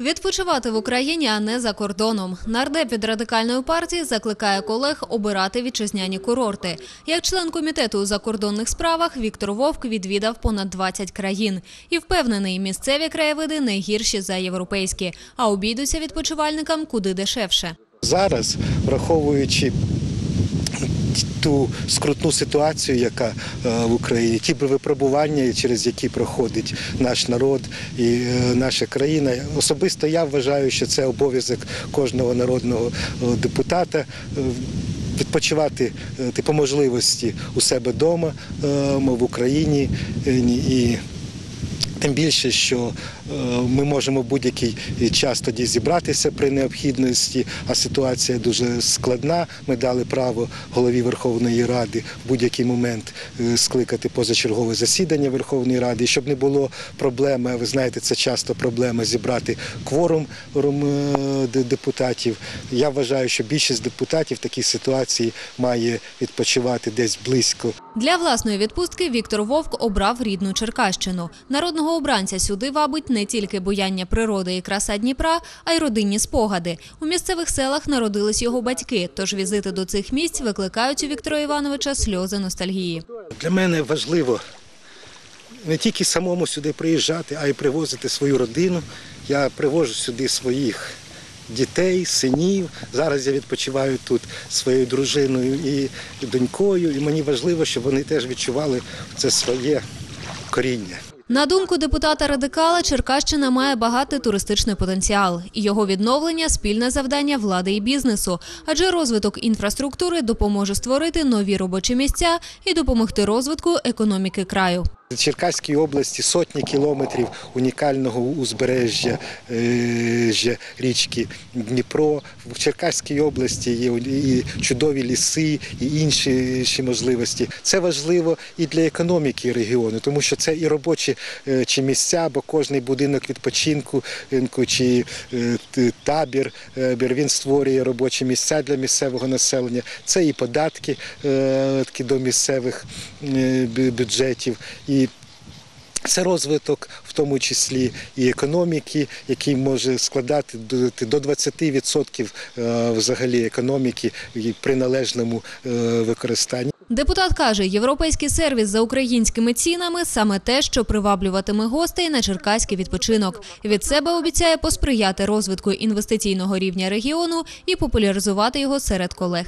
Відпочивати в Україні, а не за кордоном. Нардеп від радикальної партії закликає колег обирати вітчизняні курорти. Як член комітету у закордонних справах Віктор Вовк відвідав понад 20 країн і впевнений, місцеві краєвиди не гірші за європейські, а обійдуться відпочивальникам куди дешевше. Зараз, враховуючи ту скрутну ситуацію, яка е, в Україні, ті випробування, через які проходить наш народ і е, наша країна. Особисто я вважаю, що це обов'язок кожного народного е, депутата. Відпочивати по можливості у себе вдома в Україні і Тим більше, що е, ми можемо будь-який час тоді зібратися при необхідності, а ситуація дуже складна. Ми дали право голові Верховної Ради в будь-який момент е, скликати позачергове засідання Верховної Ради, щоб не було проблеми. Ви знаєте, це часто проблема зібрати кворум е, депутатів. Я вважаю, що більшість депутатів в такій ситуації має відпочивати десь близько Для власної відпустки Віктор Вовк обрав рідну Черкащину. Народного обранця сюди вабить не тільки буяння природи і краса Дніпра, а й родинні спогади. У місцевих селах народились його батьки, тож візити до цих місць викликають у Віктора Івановича сльози ностальгії. Для мене важливо не тільки самому сюди приїжджати, а й привозити свою родину. Я привожу сюди своїх дітей, синів. Зараз я відпочиваю тут своєю дружиною і донькою. І мені важливо, щоб вони теж відчували це своє коріння. На думку депутата радикала, Черкащина має багатий туристичний потенціал. І Його відновлення спільне завдання влади і бізнесу, адже розвиток інфраструктури допоможе створити нові робочі місця і допомогти розвитку економіки краю. В Черкаській області сотні кілометрів унікального узбережжя е, річки Дніпро. В Черкаській області є і чудові ліси, і інші, можливості. Це важливо і для економіки регіону, тому що це і робочі е, чи місця, бо кожний будинок відпочинку чи е, табір він створює робочі місця для місцевого населення. Це і податки до місцевих бюджетів. І це розвиток, в тому числі і економіки, який може складати до- до 20% е, взагалі економіки при належному е, використанні. Депутат каже, європейський сервіс за українськими цінами саме те, що приваблюватиме гостей на черкаський відпочинок. Від себе обіцяє посприяти розвитку інвестиційного рівня регіону і популяризувати його серед колег.